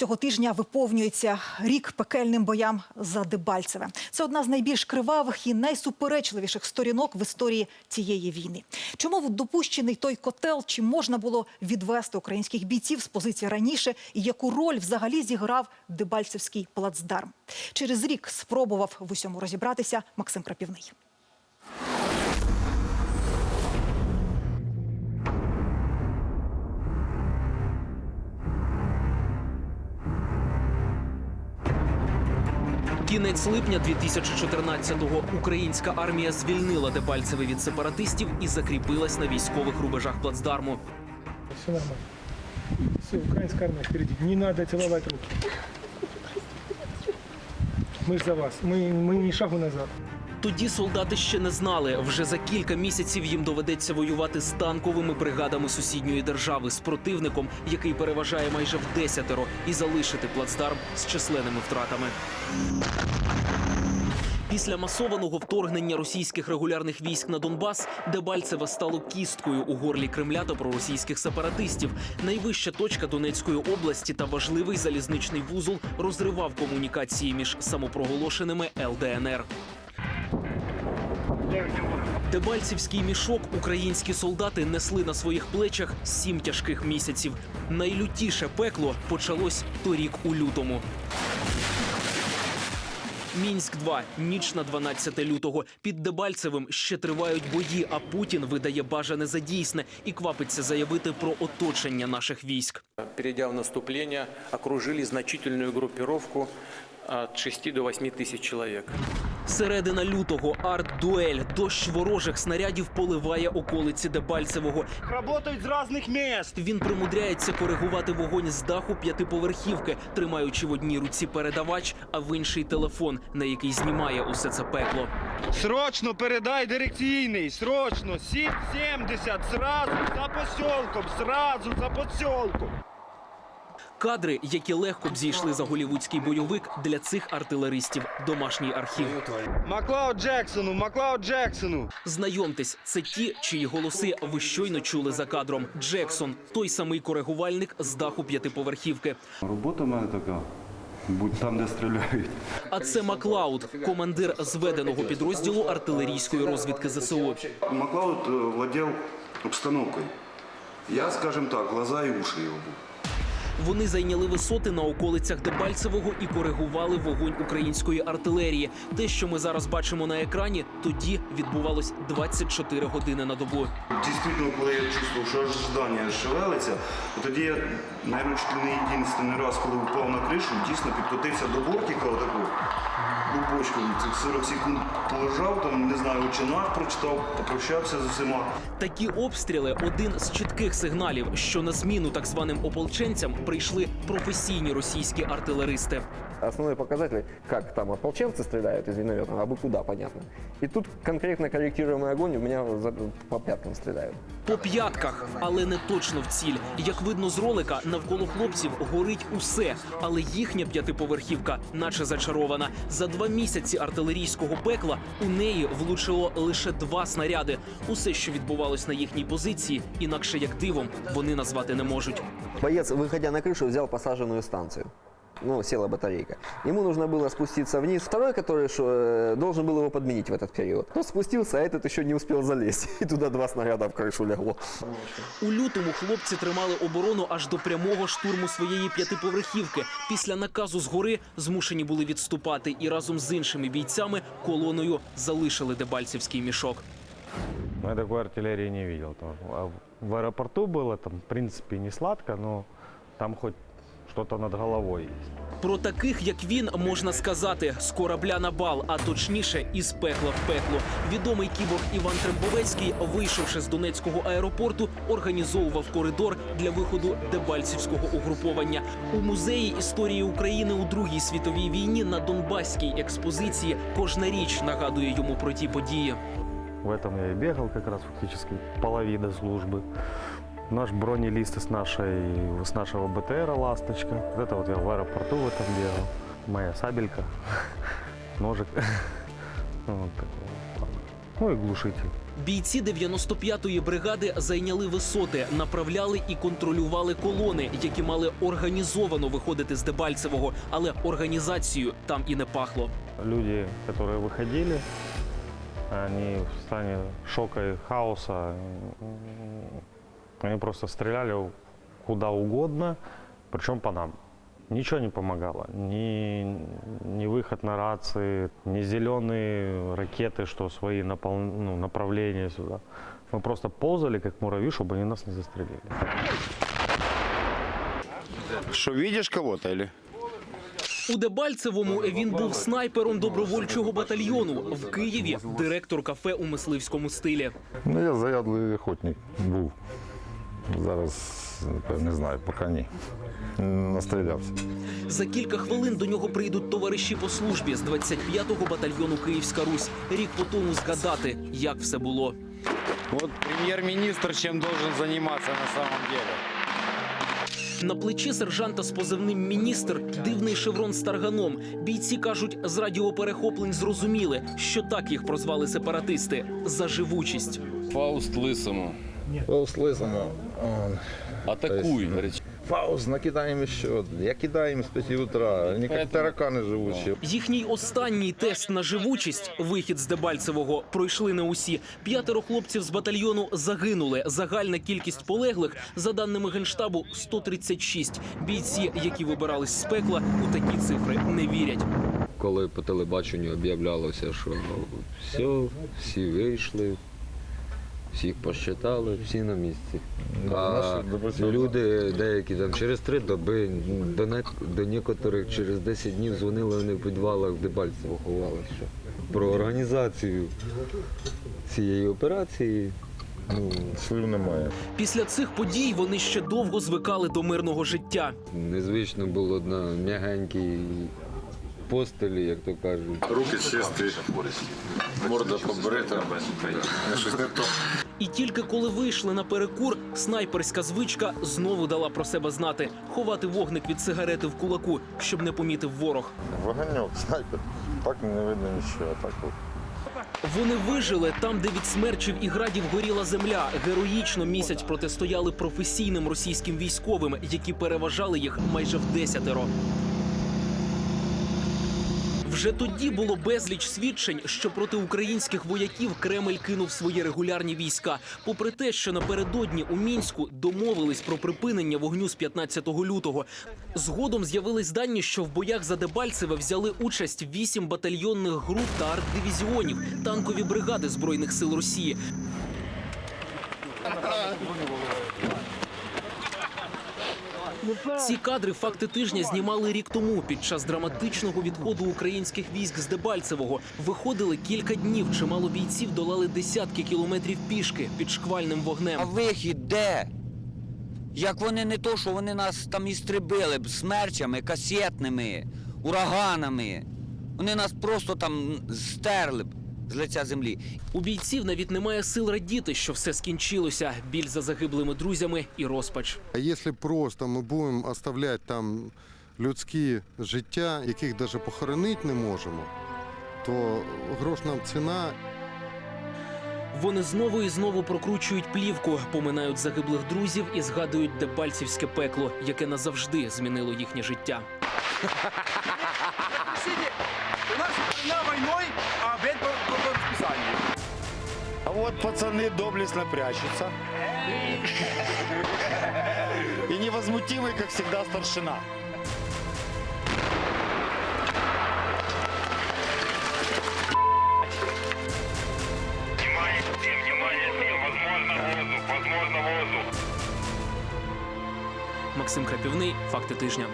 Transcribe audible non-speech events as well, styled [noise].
Цього тижня виповнюється рік пекельним боям за Дебальцеве. Це одна з найбільш кривавих і найсуперечливіших сторінок в історії цієї війни. Чому допущений той котел? Чи можна було відвести українських бійців з позиції раніше? І яку роль взагалі зіграв Дебальцевський плацдарм? Через рік спробував в усьому розібратися Максим Крапівний. Кінець липня 2014-го українська армія звільнила Дебальцеве від сепаратистів і закріпилась на військових рубежах плацдарму. Все нормально. Все, украинская армия впереди. Не надо целовать руки. Мы ж за вас. Мы, мы ни шагу назад. Тоді солдати ще не знали. Вже за кілька місяців їм доведеться воювати з танковими бригадами сусідньої держави з противником, який переважає майже в десятеро, і залишити плацдарм з численними втратами. Після масованого вторгнення російських регулярних військ на Донбас Дебальцеве стало кісткою у горлі Кремля та проросійських сепаратистів. Найвища точка Донецької області та важливий залізничний вузол розривав комунікації між самопроголошеними ЛДНР. Дебальцівський мішок українські солдати несли на своїх плечах сім тяжких місяців. Найлютіше пекло почалось торік у лютому. Мінськ 2 ніч на 12 лютого. Під Дебальцевим ще тривають бої, а Путін видає бажане за дійсне і квапиться заявити про оточення наших військ. Перейдя в наступление, окружили значительную группировку от 6 до 8 тысяч человек. Середина лютого арт-дуель. Дощ ворожих снарядів поливає околиці Дебальцевого. Работают з різних міст. Він примудряється коригувати вогонь з даху п'ятиповерхівки, тримаючи в одній руці передавач, а в інший телефон, на який знімає усе це пекло. Срочно передай дирекційний, срочно, сіп 70, сразу за посілком, сразу за посілком. Кадри, які легко б зійшли за голівудський бойовик, для цих артилеристів домашній архів. Маклауд Джексону, Маклауд Джексону. Знайомтесь, це ті, чиї голоси ви щойно чули за кадром. Джексон, той самий коригувальник з даху п'ятиповерхівки. Робота в мене така. Будь там, де стріляють. А це Маклауд, командир зведеного підрозділу артилерійської розвідки ЗСУ. Маклауд э, владел обстановкой. Я, скажем так, глаза и уши его был. Вони зайняли висоти на околицях Дебальцевого і коригували вогонь української артилерії. Те, що ми зараз бачимо на екрані, тоді відбувалось 24 години на добу. Дійсно, коли я чувствував, що ж здання шевелиться, тоді я, не єдиний раз, коли впав на кришу, дійсно підкотився до бортика отаку бочку. цих 40 секунд полежав, там, не знаю, чинах прочитав, попрощався з усіма. Такі обстріли один з чітких сигналів, що на зміну так званим ополченцям прийшли професійні російські артилеристи Основной показатель, как там ополченцы стреляют из винометного, а бы куда, понятно. И тут конкретно корректируемый огонь у меня за- по пяткам стреляют. По п'ятках, але не точно в ціль. Як видно з ролика, навколо хлопців горить усе, але їхня п'ятиповерхівка, наче зачарована. За два місяці артилерійського пекла у неї влучило лише два снаряди. Усе, що відбувалось на їхній позиції, інакше як дивом, вони назвати не можуть. Боец, выходя на крышу, взял посаженную станцию. Ну, села батарейка. Ему нужно было спуститься вниз. Второй, который шо, э, должен был его подменить в этот период. Он спустился, а этот еще не успел залезть. [laughs] И туда два снаряда в крышу легло. У лютому хлопці тримали оборону аж до прямого штурму своєї п'ятиповерхівки. Після наказу згори змушені були відступати і разом з іншими бійцями колоною залишили Дебальцівський мішок. Но я такой артиллерии не видел. Там, а В аэропорту было, там, в принципе, не сладко, но там хоть что-то над головой есть. Про таких, як він, можна сказати з корабля на бал, а точніше із пекла в пекло. Відомий кіборг Іван Трембовецький, вийшовши з Донецького аеропорту, організовував коридор для виходу Дебальцівського угруповання. У музеї історії України у Другій світовій війні на Донбаській експозиції кожна річ нагадує йому про ті події. В этом я и бегал как раз фактически половина службы. Наш бронелист с, нашей, с нашего БТРа «Ласточка». Вот это вот я в аэропорту в этом бегал. Моя сабелька, [laughs] ножик. [laughs] Вот такого плана. Ну и глушитель. Бійці 95-ї бригади зайняли висоти, направляли і контролювали колони, які мали організовано виходити з Дебальцевого, але організацією там і не пахло. Люди, которые выходили, они в стане шока и хаоса. м, Они просто стреляли куда угодно, причем по нам. Ничего не помогало. Ни, ни выход на рации, ни зеленые ракеты, что свои напол- ну, направления сюда. Мы просто ползали, как муравьи, чтобы они нас не застрелили. Что, видишь кого-то или? У Дебальцевому він був снайпером добровольчого батальйону в Києві, директор кафе у мисливському стилі. Ну, я заядлий охотник був. Зараз не знаю, поки ні. Настрілявся. За кілька хвилин до нього прийдуть товариші по службі з 25-го батальйону Київська Русь. Рік по тому згадати, як все було. Вот премьер-министр чем должен заниматься на самом деле. На плечі сержанта з позивним міністр дивний шеврон з тарганом. Бійці кажуть, з радіоперехоплень зрозуміли, що так їх прозвали сепаратисти за живучість. Фауст лысому. Фауст лисому. Атакуй, говорит. Фауст, накидаємо ще. Я кидаю їм з 5 утра. Вони таракани живучі. Їхній останній тест на живучість вихід з Дебальцевого пройшли не усі. П'ятеро хлопців з батальйону загинули. Загальна кількість полеглих, за даними генштабу, 136. Бійці, які вибирались з пекла, у такі цифри не вірять. коли по телебаченню об'являлося, що все, всі вийшли, всіх посчитали, всі на місці. А люди деякі там через три доби, до, не, до некоторих через 10 днів дзвонили, вони в підвалах в Дебальцево ховалися. Про організацію цієї операції. Ну, Слів немає. Після цих подій вони ще довго звикали до мирного життя. незвично було на м'ягенькій постелі, як то кажуть. Руки чисті, морда побрита. І тільки коли вийшли на перекур, снайперська звичка знову дала про себе знати ховати вогник від сигарети в кулаку, щоб не помітив ворог. Вогоньок, снайпер. Так не видно нічого. Так от. Вони вижили там, де від смерчів і градів горіла земля. Героїчно місяць протистояли професійним російським військовим, які переважали їх майже в десятеро. Вже тоді було безліч свідчень, що проти українських вояків Кремль кинув свої регулярні війська. Попри те, що напередодні у мінську домовились про припинення вогню з 15 лютого. Згодом з'явились дані, що в боях за Дебальцеве взяли участь вісім батальйонних груп та арт-дивізіонів, танкові бригади збройних сил Росії. Ці кадри факти тижня знімали рік тому під час драматичного відходу українських військ з Дебальцевого. Виходили кілька днів. Чимало бійців долали десятки кілометрів пішки під шквальним вогнем. А вихід де? Як вони не то, що вони нас там істребили б смерчами, касетними, ураганами. Вони нас просто там стерли б з лиця землі. У бійців навіть немає сил радіти, що все скінчилося. Біль за загиблими друзями і розпач. А якщо просто ми будемо оставляти там людські життя, яких навіть похоронити не можемо, то грош нам ціна Вони знову і знову прокручують плівку, поминають загиблих друзів і згадують дебальцівське пекло, яке назавжди змінило їхнє життя. У нас война войной, а обед по, расписанию. А вот пацаны доблестно прячутся. И невозмутимый, как всегда, старшина. Максим Крапівний, факти тижня.